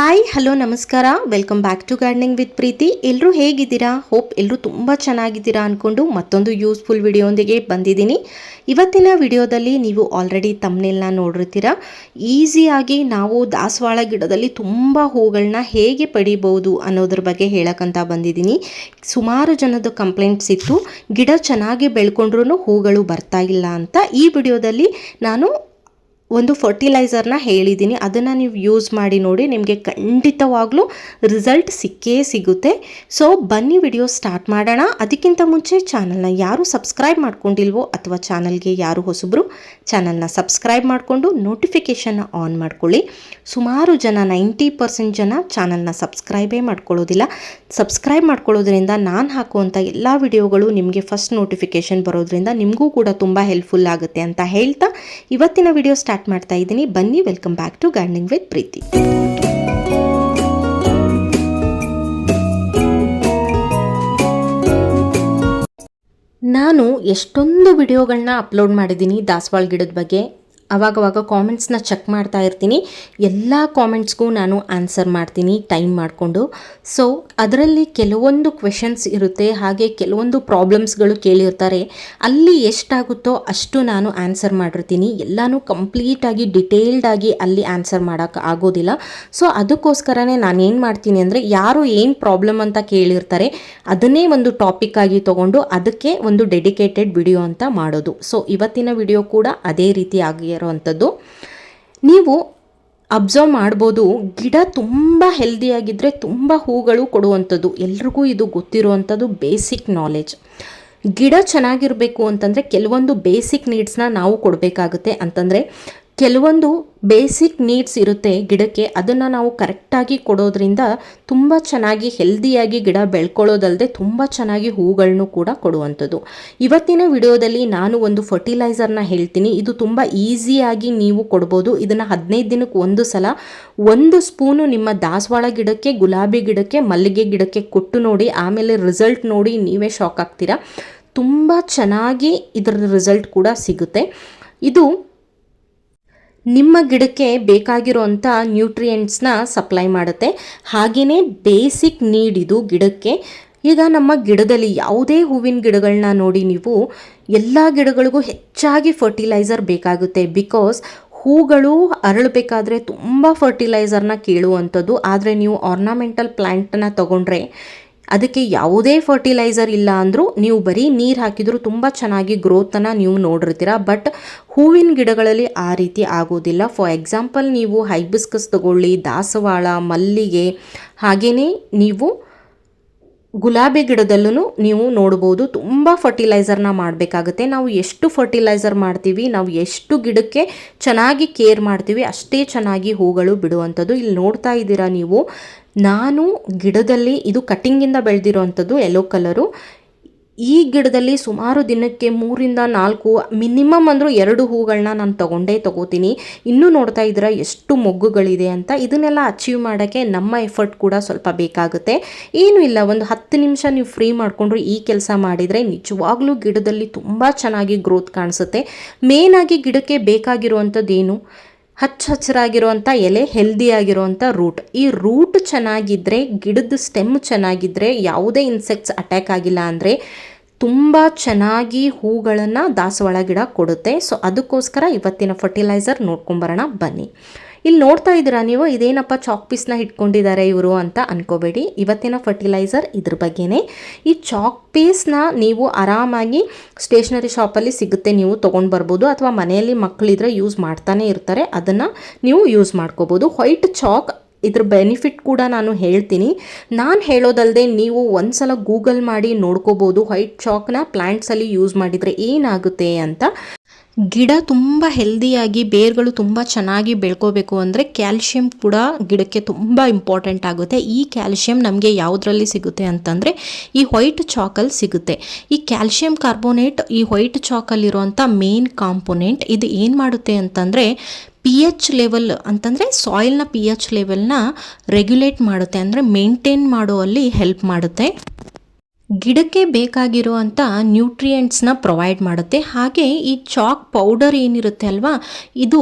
Hi hello ನಮಸ್ಕಾರ. Welcome back to gardening with Preethi ಎಲ್ಲರೂ ಹೇಗಿದ್ದೀರಾ? ಹೋಪ್ ಎಲ್ಲರೂ ತುಂಬ ಚೆನ್ನಾಗಿದ್ದೀರಾ ಅಂದ್ಕೊಂಡು ಮತ್ತೊಂದು ಯೂಸ್ಫುಲ್ ವಿಡಿಯೋಂದಿಗೆ ಬಂದಿದ್ದೀನಿ. ಇವತ್ತಿನ ವಿಡಿಯೋದಲ್ಲಿ ನೀವು ಆಲ್ರೆಡಿ ತಮ್ಮನೆಲ್ಲ ನೋಡಿರ್ತೀರ. ಈಸಿಯಾಗಿ ನಾವು ದಾಸವಾಳ ಗಿಡದಲ್ಲಿ ತುಂಬ ಹೂಗಳನ್ನ ಹೇಗೆ ಪಡಿಬೋದು ಅನ್ನೋದ್ರ ಬಗ್ಗೆ ಹೇಳೋಕ್ಕಂತ ಬಂದಿದ್ದೀನಿ. ಸುಮಾರು ಜನದ ಕಂಪ್ಲೇಂಟ್ಸ್ ಇತ್ತು. ಗಿಡ ಚೆನ್ನಾಗಿ ಬೆಳ್ಕೊಂಡ್ರೂ ಹೂಗಳು ಬರ್ತಾ ಇಲ್ಲ ಅಂತ ಈ ವಿಡಿಯೋದಲ್ಲಿ ನಾನು ಒಂದು ಫರ್ಟಿಲೈಸರ್ನ ಹೇಳಿದ್ದೀನಿ. ಅದನ್ನು ನೀವು ಯೂಸ್ ಮಾಡಿ ನೋಡಿ ನಿಮಗೆ ಖಂಡಿತವಾಗ್ಲೂ ರಿಸಲ್ಟ್ ಸಿಕ್ಕೇ ಸಿಗುತ್ತೆ. ಸೊ ಬನ್ನಿ ವಿಡಿಯೋ ಸ್ಟಾರ್ಟ್ ಮಾಡೋಣ. ಅದಕ್ಕಿಂತ ಮುಂಚೆ ಚಾನಲ್ನ ಯಾರು ಸಬ್ಸ್ಕ್ರೈಬ್ ಮಾಡ್ಕೊಂಡಿಲ್ವೋ ಅಥವಾ ಚಾನಲ್ಗೆ ಯಾರು ಹೊಸಬ್ರು ಚಾನಲ್ನ ಸಬ್ಸ್ಕ್ರೈಬ್ ಮಾಡಿಕೊಂಡು ನೋಟಿಫಿಕೇಷನ್ನ ಆನ್ ಮಾಡ್ಕೊಳ್ಳಿ. ಸುಮಾರು ಜನ ನೈಂಟಿ ಪರ್ಸೆಂಟ್ ಜನ ಚಾನಲ್ನ ಸಬ್ಸ್ಕ್ರೈಬೇ ಮಾಡ್ಕೊಳ್ಳೋದಿಲ್ಲ. ಸಬ್ಸ್ಕ್ರೈಬ್ ಮಾಡ್ಕೊಳ್ಳೋದ್ರಿಂದ ನಾನು ಹಾಕುವಂಥ ಎಲ್ಲ ವಿಡಿಯೋಗಳು ನಿಮಗೆ ಫಸ್ಟ್ ನೋಟಿಫಿಕೇಷನ್ ಬರೋದ್ರಿಂದ ನಿಮಗೂ ಕೂಡ ತುಂಬ ಹೆಲ್ಪ್ಫುಲ್ ಆಗುತ್ತೆ ಅಂತ ಹೇಳ್ತಾ ಇವತ್ತಿನ ವಿಡಿಯೋ ಸ್ಟಾರ್ಟ್ ಮಾಡ್ತಾ ಇದ್ದೀನಿ. ಬನ್ನಿ welcome back to gardening with Preethi ನಾನು ಎಷ್ಟೊಂದು ವಿಡಿಯೋಗಳನ್ನ ಅಪ್ಲೋಡ್ ಮಾಡಿದ್ದೀನಿ ದಾಸವಾಳ ಗಿಡದ ಬಗ್ಗೆ. ಅವಾಗವಾಗ ಕಾಮೆಂಟ್ಸ್ನ ಚೆಕ್ ಮಾಡ್ತಾ ಇರ್ತೀನಿ. ಎಲ್ಲ ಕಾಮೆಂಟ್ಸ್ಗೂ ನಾನು ಆನ್ಸರ್ ಮಾಡ್ತೀನಿ ಟೈಮ್ ಮಾಡಿಕೊಂಡು. ಸೊ ಅದರಲ್ಲಿ ಕೆಲವೊಂದು ಕ್ವೆಶನ್ಸ್ ಇರುತ್ತೆ, ಹಾಗೆ ಕೆಲವೊಂದು ಪ್ರಾಬ್ಲಮ್ಸ್ಗಳು ಕೇಳಿರ್ತಾರೆ. ಅಲ್ಲಿ ಎಷ್ಟಾಗುತ್ತೋ ಅಷ್ಟು ನಾನು ಆನ್ಸರ್ ಮಾಡಿರ್ತೀನಿ. ಎಲ್ಲನೂ ಕಂಪ್ಲೀಟಾಗಿ ಡಿಟೇಲ್ಡಾಗಿ ಅಲ್ಲಿ ಆನ್ಸರ್ ಮಾಡೋಕ್ಕೆ ಆಗೋದಿಲ್ಲ. ಸೊ ಅದಕ್ಕೋಸ್ಕರನೇ ನಾನು ಏನು ಮಾಡ್ತೀನಿ ಅಂದರೆ, ಯಾರು ಏನು ಪ್ರಾಬ್ಲಮ್ ಅಂತ ಕೇಳಿರ್ತಾರೆ, ಅದನ್ನೇ ಒಂದು ಟಾಪಿಕ್ ಆಗಿ ತೊಗೊಂಡು ಅದಕ್ಕೆ ಒಂದು ಡೆಡಿಕೇಟೆಡ್ ವಿಡಿಯೋ ಅಂತ ಮಾಡೋದು. ಸೊ ಇವತ್ತಿನ ವಿಡಿಯೋ ಕೂಡ ಅದೇ ರೀತಿ ಆಗಿರುವಂಥದ್ದು ನೀವು ಅಬ್ಸರ್ವ್ ಮಾಡ್ಬೋದು. ಗಿಡ ತುಂಬ ಹೆಲ್ದಿಯಾಗಿದ್ದರೆ ತುಂಬ ಹೂಗಳು ಕೊಡುವಂಥದ್ದು. ಎಲ್ರಿಗೂ ಇದು ಗೊತ್ತಿರುವಂಥದ್ದು ಬೇಸಿಕ್ ನಾಲೆಜ್ ಗಿಡ ಚೆನ್ನಾಗಿರಬೇಕು ಅಂತಂದರೆ ಕೆಲವೊಂದು ಬೇಸಿಕ್ ನೀಡ್ಸ್ನ ನಾವು ಕೊಡಬೇಕಾಗುತ್ತೆ. ಅಂತಂದರೆ ಕೆಲವೊಂದು ಬೇಸಿಕ್ ನೀಡ್ಸ್ ಇರುತ್ತೆ ಗಿಡಕ್ಕೆ. ಅದನ್ನು ನಾವು ಕರೆಕ್ಟಾಗಿ ಕೊಡೋದ್ರಿಂದ ತುಂಬ ಚೆನ್ನಾಗಿ ಹೆಲ್ದಿಯಾಗಿ ಗಿಡ ಬೆಳ್ಕೊಳ್ಳೋದಲ್ಲದೆ ತುಂಬ ಚೆನ್ನಾಗಿ ಹೂಗಳನ್ನು ಕೂಡ ಕೊಡುವಂಥದ್ದು. ಇವತ್ತಿನ ವಿಡಿಯೋದಲ್ಲಿ ನಾನು ಒಂದು ಫರ್ಟಿಲೈಸರ್ನ ಹೇಳ್ತೀನಿ. ಇದು ತುಂಬ ಈಸಿಯಾಗಿ ನೀವು ಕೊಡ್ಬೋದು. ಇದನ್ನು ಹದಿನೈದು ದಿನಕ್ಕೆ ಒಂದು ಸಲ ಒಂದು ಸ್ಪೂನು ನಿಮ್ಮ ದಾಸವಾಳ ಗಿಡಕ್ಕೆ, ಗುಲಾಬಿ ಗಿಡಕ್ಕೆ, ಮಲ್ಲಿಗೆ ಗಿಡಕ್ಕೆ ಕೊಟ್ಟು ನೋಡಿ, ಆಮೇಲೆ ರಿಸಲ್ಟ್ ನೋಡಿ ನೀವೇ ಶಾಕ್ ಆಗ್ತೀರಾ. ತುಂಬ ಚೆನ್ನಾಗಿ ಇದರ ರಿಸಲ್ಟ್ ಕೂಡ ಸಿಗುತ್ತೆ. ಇದು ನಿಮ್ಮ ಗಿಡಕ್ಕೆ ಬೇಕಾಗಿರೋಂಥ ನ್ಯೂಟ್ರಿಯೆಂಟ್ಸ್ನ ಸಪ್ಲೈ ಮಾಡುತ್ತೆ. ಹಾಗೆಯೇ ಬೇಸಿಕ್ ನೀಡ್ ಇದು ಗಿಡಕ್ಕೆ. ಈಗ ನಮ್ಮ ಗಿಡದಲ್ಲಿ ಯಾವುದೇ ಹೂವಿನ ಗಿಡಗಳನ್ನ ನೋಡಿ ನೀವು, ಎಲ್ಲ ಗಿಡಗಳಿಗೂ ಹೆಚ್ಚಾಗಿ ಫರ್ಟಿಲೈಸರ್ ಬೇಕಾಗುತ್ತೆ. ಬಿಕಾಸ್ ಹೂಗಳು ಅರಳಬೇಕಾದ್ರೆ ತುಂಬ ಫರ್ಟಿಲೈಸರ್ನ ಕೇಳುವಂಥದ್ದು. ಆದರೆ ನೀವು ಆರ್ನಾಮೆಂಟಲ್ ಪ್ಲ್ಯಾಂಟನ್ನು ತೊಗೊಂಡ್ರೆ ಅದಕ್ಕೆ ಯಾವುದೇ ಫರ್ಟಿಲೈಸರ್ ಇಲ್ಲ ಅಂದರೂ ನೀವು ಬರೀ ನೀರು ಹಾಕಿದರೂ ತುಂಬ ಚೆನ್ನಾಗಿ ಗ್ರೋತನ್ನು ನೀವು ನೋಡಿರ್ತೀರ. ಬಟ್ ಹೂವಿನ ಗಿಡಗಳಲ್ಲಿ ಆ ರೀತಿ ಆಗೋದಿಲ್ಲ. ಫಾರ್ ಎಕ್ಸಾಂಪಲ್ ನೀವು ಹೈಬಿಸ್ಕಸ್ ತಗೊಳ್ಳಿ, ದಾಸವಾಳ, ಮಲ್ಲಿಗೆ ಹಾಗೆಯೇ ನೀವು ಗುಲಾಬಿ ಗಿಡದಲ್ಲೂ ನೀವು ನೋಡ್ಬೋದು ತುಂಬ ಫರ್ಟಿಲೈಸರ್ನ ಮಾಡಬೇಕಾಗುತ್ತೆ. ನಾವು ಎಷ್ಟು ಫರ್ಟಿಲೈಸರ್ ಮಾಡ್ತೀವಿ, ನಾವು ಎಷ್ಟು ಗಿಡಕ್ಕೆ ಚೆನ್ನಾಗಿ ಕೇರ್ ಮಾಡ್ತೀವಿ, ಅಷ್ಟೇ ಚೆನ್ನಾಗಿ ಹೂಗಳು ಬಿಡುವಂಥದ್ದು. ಇಲ್ಲಿ ನೋಡ್ತಾ ಇದ್ದೀರಾ ನೀವು, ನಾನು ಗಿಡದಲ್ಲಿ ಇದು ಕಟ್ಟಿಂಗಿಂದ ಬೆಳೆದಿರೋವಂಥದ್ದು ಯೆಲ್ಲೋ ಕಲರು ಈ ಗಿಡದಲ್ಲಿ ಸುಮಾರು ದಿನಕ್ಕೆ ಮೂರಿಂದ ನಾಲ್ಕು, ಮಿನಿಮಮ್ ಅಂದರೂ ಎರಡು ಹೂಗಳನ್ನ ನಾನು ತಗೊಂಡೇ ತಗೋತೀನಿ. ಇನ್ನೂ ನೋಡ್ತಾ ಇದ್ದೀರಾ ಎಷ್ಟು ಮೊಗ್ಗುಗಳಿದೆ ಅಂತ. ಇದನ್ನೆಲ್ಲ ಅಚೀವ್ ಮಾಡೋಕ್ಕೆ ನಮ್ಮ ಎಫರ್ಟ್ ಕೂಡ ಸ್ವಲ್ಪ ಬೇಕಾಗುತ್ತೆ. ಏನೂ ಇಲ್ಲ, ಒಂದು ಹತ್ತು ನಿಮಿಷ ನೀವು ಫ್ರೀ ಮಾಡಿಕೊಂಡ್ರು ಈ ಕೆಲಸ ಮಾಡಿದರೆ ನಿಜವಾಗ್ಲೂ ಗಿಡದಲ್ಲಿ ತುಂಬ ಚೆನ್ನಾಗಿ ಗ್ರೋತ್ ಕಾಣಿಸುತ್ತೆ. ಮೇನಾಗಿ ಗಿಡಕ್ಕೆ ಬೇಕಾಗಿರುವಂಥದ್ದು ಏನು? ಹಚ್ಚ ಹಸಿರಾಗಿರುವಂಥ ಎಲೆ ಹೆಲ್ದಿ ಆಗಿರುವಂಥ ರೂಟ್ ಈ ರೂಟ್ ಚೆನ್ನಾಗಿದ್ದರೆ ಗಿಡದ ಸ್ಟೆಮ್ ಚೆನ್ನಾಗಿದ್ದರೆ ಯಾವುದೇ ಇನ್ಸೆಕ್ಟ್ಸ್ ಅಟ್ಯಾಕ್ ಆಗಿಲ್ಲ ಅಂದರೆ ತುಂಬ ಚೆನ್ನಾಗಿ ಹೂಗಳನ್ನು ದಾಸವಾಳ ಗಿಡ ಕೊಡುತ್ತೆ. ಸೊ ಅದಕ್ಕೋಸ್ಕರ ಇವತ್ತಿನ ಫರ್ಟಿಲೈಸರ್ ನೋಡ್ಕೊಂಬರೋಣ, ಬನ್ನಿ. ಇಲ್ಲಿ ನೋಡ್ತಾ ಇದ್ದೀರಾ ನೀವು, ಇದೇನಪ್ಪ ಚಾಕ್ ಪೀಸ್ನ ಇಟ್ಕೊಂಡಿದ್ದಾರೆ ಇವರು ಅಂತ ಅನ್ಕೋಬೇಡಿ. ಇವತ್ತಿನ ಫರ್ಟಿಲೈಸರ್ ಇದ್ರ ಬಗ್ಗೆನೇ. ಈ ಚಾಕ್ ಪೀಸ್ನ ನೀವು ಆರಾಮಾಗಿ ಸ್ಟೇಷ್ನರಿ ಶಾಪಲ್ಲಿ ಸಿಗುತ್ತೆ, ನೀವು ತೊಗೊಂಡು ಬರ್ಬೋದು. ಅಥವಾ ಮನೆಯಲ್ಲಿ ಮಕ್ಕಳಿದ್ರೆ ಯೂಸ್ ಮಾಡ್ತಾನೆ ಇರ್ತಾರೆ, ಅದನ್ನು ನೀವು ಯೂಸ್ ಮಾಡ್ಕೋಬೋದು. ವೈಟ್ ಚಾಕ್ ಇದ್ರ ಬೆನಿಫಿಟ್ ಕೂಡ ನಾನು ಹೇಳ್ತೀನಿ. ನಾನು ಹೇಳೋದಲ್ಲದೆ ನೀವು ಒಂದ್ಸಲ ಗೂಗಲ್ ಮಾಡಿ ನೋಡ್ಕೋಬೋದು ವೈಟ್ ಚಾಕ್ನ ಪ್ಲ್ಯಾಂಟ್ಸಲ್ಲಿ ಯೂಸ್ ಮಾಡಿದರೆ ಏನಾಗುತ್ತೆ ಅಂತ. ಗಿಡ ತುಂಬ ಹೆಲ್ದಿಯಾಗಿ ಬೇರ್ಗಳು ತುಂಬ ಚೆನ್ನಾಗಿ ಬೆಳ್ಕೋಬೇಕು ಅಂದರೆ ಕ್ಯಾಲ್ಶಿಯಂ ಕೂಡ ಗಿಡಕ್ಕೆ ತುಂಬ ಇಂಪಾರ್ಟೆಂಟ್ ಆಗುತ್ತೆ. ಈ ಕ್ಯಾಲ್ಶಿಯಂ ನಮಗೆ ಯಾವುದರಲ್ಲಿ ಸಿಗುತ್ತೆ ಅಂತಂದರೆ ಈ ವೈಟ್ ಚಾಕಲ್ಲಿ ಸಿಗುತ್ತೆ. ಈ ಕ್ಯಾಲ್ಶಿಯಂ ಕಾರ್ಬೋನೇಟ್ ಈ ವೈಟ್ ಚಾಕಲ್ಲಿರುವಂಥ ಮೇನ್ ಕಾಂಪೊನೆಂಟ್ ಇದು ಏನು ಮಾಡುತ್ತೆ ಅಂತಂದರೆ ಪಿ ಎಚ್ ಲೆವೆಲ್ ಅಂತಂದರೆ ಸಾಯಿಲ್ನ ಪಿ ಎಚ್ ಲೆವೆಲ್ನ ರೆಗ್ಯುಲೇಟ್ ಮಾಡುತ್ತೆ, ಅಂದರೆ ಮೇಂಟೈನ್ ಮಾಡುವಲ್ಲಿ ಹೆಲ್ಪ್ ಮಾಡುತ್ತೆ. ಗಿಡಕ್ಕೆ ಬೇಕಾಗಿರುವಂಥ ನ್ಯೂಟ್ರಿಯೆಂಟ್ಸ್ನ ಪ್ರೊವೈಡ್ ಮಾಡುತ್ತೆ. ಹಾಗೆ ಈ ಚಾಕ್ ಪೌಡರ್ ಏನಿರುತ್ತೆ ಅಲ್ವಾ? ಇದು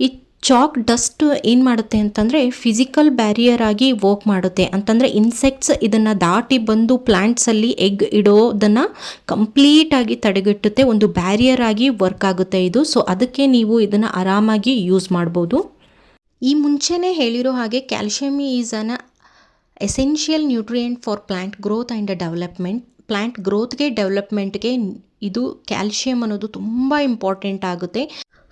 ಈ ಚಾಕ್ ಡಸ್ಟ್ ಏನು ಮಾಡುತ್ತೆ ಅಂತಂದರೆ ಫಿಸಿಕಲ್ ಬ್ಯಾರಿಯರ್ ಆಗಿ ವರ್ಕ್ ಮಾಡುತ್ತೆ. ಅಂತಂದರೆ ಇನ್ಸೆಕ್ಟ್ಸ್ ಇದನ್ನು ದಾಟಿ ಬಂದು ಪ್ಲ್ಯಾಂಟ್ಸಲ್ಲಿ ಎಗ್ ಇಡೋದನ್ನು ಕಂಪ್ಲೀಟಾಗಿ ತಡೆಗಟ್ಟುತ್ತೆ. ಒಂದು ಬ್ಯಾರಿಯರ್ ಆಗಿ ವರ್ಕ್ ಆಗುತ್ತೆ ಇದು. ಸೊ ಅದಕ್ಕೆ ನೀವು ಇದನ್ನು ಆರಾಮಾಗಿ ಯೂಸ್ ಮಾಡ್ಬೋದು. ಈ ಮುಂಚೆನೇ ಹೇಳಿರೋ ಹಾಗೆ calcium is an essential nutrient for plant growth and development plant ಗ್ರೋತ್ಗೆ ಡೆವಲಪ್ಮೆಂಟ್ಗೆ ಇದು ಕ್ಯಾಲ್ಶಿಯಂ ಅನ್ನೋದು ತುಂಬ ಇಂಪಾರ್ಟೆಂಟ್ ಆಗುತ್ತೆ.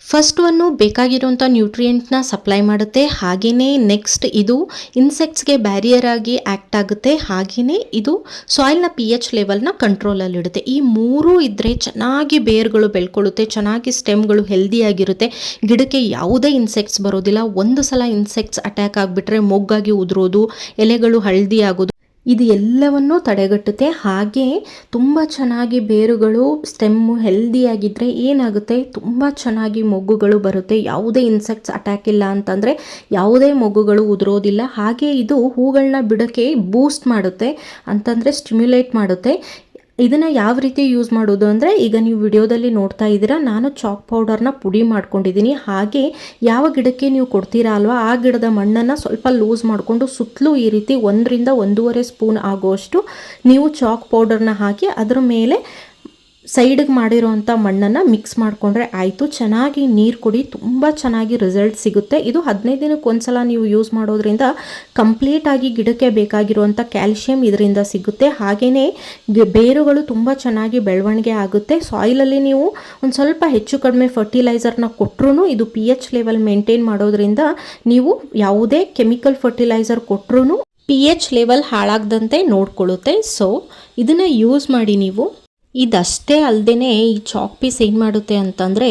ಫಸ್ಟ್ ಒನ್ನು ಬೇಕಾಗಿರುವಂಥ ನ್ಯೂಟ್ರಿಯೆಂಟ್ನ ಸಪ್ಲೈ ಮಾಡುತ್ತೆ. ಹಾಗೆಯೇ ನೆಕ್ಸ್ಟ್ ಇದು ಇನ್ಸೆಕ್ಟ್ಸ್ಗೆ ಬ್ಯಾರಿಯರ್ ಆಗಿ ಆ್ಯಕ್ಟ್ ಆಗುತ್ತೆ. ಹಾಗೆಯೇ ಇದು ಸಾಯಿಲ್ನ ಪಿ ಎಚ್ ಲೆವೆಲ್ನ ಕಂಟ್ರೋಲಲ್ಲಿಡುತ್ತೆ. ಈ ಮೂರೂ ಇದ್ದರೆ ಚೆನ್ನಾಗಿ ಬೇರ್ಗಳು ಬೆಳ್ಕೊಳ್ಳುತ್ತೆ, ಚೆನ್ನಾಗಿ ಸ್ಟೆಮ್ಗಳು ಹೆಲ್ದಿಯಾಗಿರುತ್ತೆ. ಗಿಡಕ್ಕೆ ಯಾವುದೇ ಇನ್ಸೆಕ್ಟ್ಸ್ ಬರೋದಿಲ್ಲ. ಒಂದು ಸಲ ಇನ್ಸೆಕ್ಟ್ಸ್ ಅಟ್ಯಾಕ್ ಆಗಿಬಿಟ್ರೆ ಮೊಗ್ಗಾಗಿ ಉದುರೋದು, ಎಲೆಗಳು ಹಳದಿ ಆಗೋದು ಇದು ಎಲ್ಲವನ್ನೂ ತಡೆಗಟ್ಟುತ್ತೆ. ಹಾಗೆ ತುಂಬ ಚೆನ್ನಾಗಿ ಬೇರುಗಳು, ಸ್ಟೆಮ್ಮು ಹೆಲ್ದಿಯಾಗಿದ್ದರೆ ಏನಾಗುತ್ತೆ? ತುಂಬ ಚೆನ್ನಾಗಿ ಮೊಗ್ಗುಗಳು ಬರುತ್ತೆ. ಯಾವುದೇ ಇನ್ಸೆಕ್ಟ್ಸ್ ಅಟ್ಯಾಕ್ ಇಲ್ಲ ಅಂತಂದರೆ ಯಾವುದೇ ಮೊಗ್ಗುಗಳು ಉದುರೋದಿಲ್ಲ. ಹಾಗೆ ಇದು ಹೂಗಳನ್ನ ಬಿಡೋಕ್ಕೆ ಬೂಸ್ಟ್ ಮಾಡುತ್ತೆ ಅಂತಂದರೆ ಸ್ಟಿಮ್ಯುಲೇಟ್ ಮಾಡುತ್ತೆ. ಇದನ್ನು ಯಾವ ರೀತಿ ಯೂಸ್ ಮಾಡೋದು ಅಂದರೆ, ಈಗ ನೀವು ವಿಡಿಯೋದಲ್ಲಿ ನೋಡ್ತಾ ಇದ್ದೀರಾ, ನಾನು ಚಾಕ್ ಪೌಡರ್ನ ಪುಡಿ ಮಾಡ್ಕೊಂಡಿದ್ದೀನಿ. ಹಾಗೆ ಯಾವ ಗಿಡಕ್ಕೆ ನೀವು ಕೊಡ್ತೀರಾ ಅಲ್ವಾ, ಆ ಗಿಡದ ಮಣ್ಣನ್ನು ಸ್ವಲ್ಪ ಲೂಸ್ ಮಾಡಿಕೊಂಡು ಸುತ್ತಲೂ ಈ ರೀತಿ ಒಂದರಿಂದ ಒಂದೂವರೆ ಸ್ಪೂನ್ ಆಗುವಷ್ಟು ನೀವು ಚಾಕ್ ಪೌಡರ್ನ ಹಾಕಿ ಅದರ ಮೇಲೆ ಸೈಡಿಗೆ ಮಾಡಿರೋವಂಥ ಮಣ್ಣನ್ನು ಮಿಕ್ಸ್ ಮಾಡಿಕೊಂಡ್ರೆ ಆಯಿತು. ಚೆನ್ನಾಗಿ ನೀರು ಕೊಡಿ, ತುಂಬ ಚೆನ್ನಾಗಿ ರಿಸಲ್ಟ್ ಸಿಗುತ್ತೆ. ಇದು ಹದಿನೈದು ದಿನಕ್ಕೆ ಒಂದ್ಸಲ ನೀವು ಯೂಸ್ ಮಾಡೋದ್ರಿಂದ ಕಂಪ್ಲೀಟಾಗಿ ಗಿಡಕ್ಕೆ ಬೇಕಾಗಿರುವಂಥ ಕ್ಯಾಲ್ಶಿಯಂ ಇದರಿಂದ ಸಿಗುತ್ತೆ. ಹಾಗೆಯೇ ಬೇರುಗಳು ತುಂಬ ಚೆನ್ನಾಗಿ ಬೆಳವಣಿಗೆ ಆಗುತ್ತೆ. ಸಾಯಿಲಲ್ಲಿ ನೀವು ಒಂದು ಸ್ವಲ್ಪ ಹೆಚ್ಚು ಕಡಿಮೆ ಫರ್ಟಿಲೈಸರ್ನ ಕೊಟ್ಟರು ಇದು ಪಿ ಎಚ್ ಲೆವೆಲ್ ಮೇಂಟೈನ್ ಮಾಡೋದ್ರಿಂದ ನೀವು ಯಾವುದೇ ಕೆಮಿಕಲ್ ಫರ್ಟಿಲೈಸರ್ ಕೊಟ್ಟರು ಪಿ ಎಚ್ ಲೆವೆಲ್ ಹಾಳಾಗದಂತೆ ನೋಡ್ಕೊಳ್ಳುತ್ತೆ. ಸೊ ಇದನ್ನು ಯೂಸ್ ಮಾಡಿ ನೀವು. ಇದಷ್ಟೇ ಅಲ್ಲದೆ ಈ ಚಾಕ್ ಪೀಸ್ ಏನು ಮಾಡುತ್ತೆ ಅಂತಂದರೆ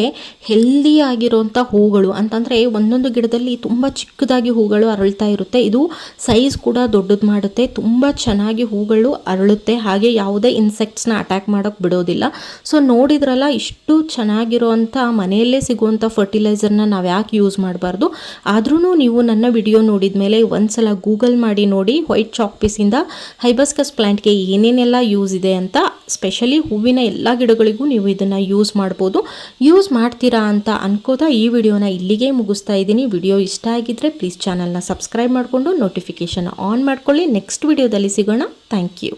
ಹೆಲ್ದಿ ಆಗಿರೋಂಥ ಹೂಗಳು, ಅಂತಂದರೆ ಒಂದೊಂದು ಗಿಡದಲ್ಲಿ ತುಂಬ ಚಿಕ್ಕದಾಗಿ ಹೂಗಳು ಅರಳ್ತಾ ಇರುತ್ತೆ. ಇದು ಸೈಜ್ ಕೂಡ ದೊಡ್ಡದು ಮಾಡುತ್ತೆ. ತುಂಬ ಚೆನ್ನಾಗಿ ಹೂಗಳು ಅರಳುತ್ತೆ. ಹಾಗೆ ಯಾವುದೇ ಇನ್ಸೆಕ್ಟ್ಸ್ನ ಅಟ್ಯಾಕ್ ಮಾಡೋಕ್ಕೆ ಬಿಡೋದಿಲ್ಲ. ಸೊ ನೋಡಿದ್ರಲ್ಲ, ಇಷ್ಟು ಚೆನ್ನಾಗಿರೋವಂಥ ಮನೆಯಲ್ಲೇ ಸಿಗುವಂಥ ಫರ್ಟಿಲೈಸರ್ನ ನಾವು ಯಾಕೆ ಯೂಸ್ ಮಾಡಬಾರ್ದು? ಆದ್ರೂ ನೀವು ನನ್ನ ವಿಡಿಯೋ ನೋಡಿದ ಮೇಲೆ ಒಂದ್ಸಲ ಗೂಗಲ್ ಮಾಡಿ ನೋಡಿ ವೈಟ್ ಚಾಕ್ ಪೀಸಿಂದ ಹೈಬಸ್ಕಸ್ ಪ್ಲ್ಯಾಂಟ್ಗೆ ಏನೇನೆಲ್ಲ ಯೂಸ್ ಇದೆ ಅಂತ ಸ್ಪೆಷಲಿ ಹೂವಿನ ಎಲ್ಲ ಗಿಡಗಳಿಗೂ ನೀವು ಇದನ್ನು ಯೂಸ್ ಮಾಡ್ಬೋದು. ಯೂಸ್ ಮಾಡ್ತೀರಾ ಅಂತ ಅನ್ಕೋತಾ ಈ ವಿಡಿಯೋನ ಇಲ್ಲಿಗೆ ಮುಗಿಸ್ತಾ ಇದ್ದೀನಿ. ವಿಡಿಯೋ ಇಷ್ಟ ಆಗಿದ್ದರೆ ಪ್ಲೀಸ್ ಚಾನಲ್ನ ಸಬ್ಸ್ಕ್ರೈಬ್ ಮಾಡಿಕೊಂಡು ನೋಟಿಫಿಕೇಷನ್ ಆನ್ ಮಾಡ್ಕೊಳ್ಳಿ. ನೆಕ್ಸ್ಟ್ ವಿಡಿಯೋದಲ್ಲಿ ಸಿಗೋಣ. Thank you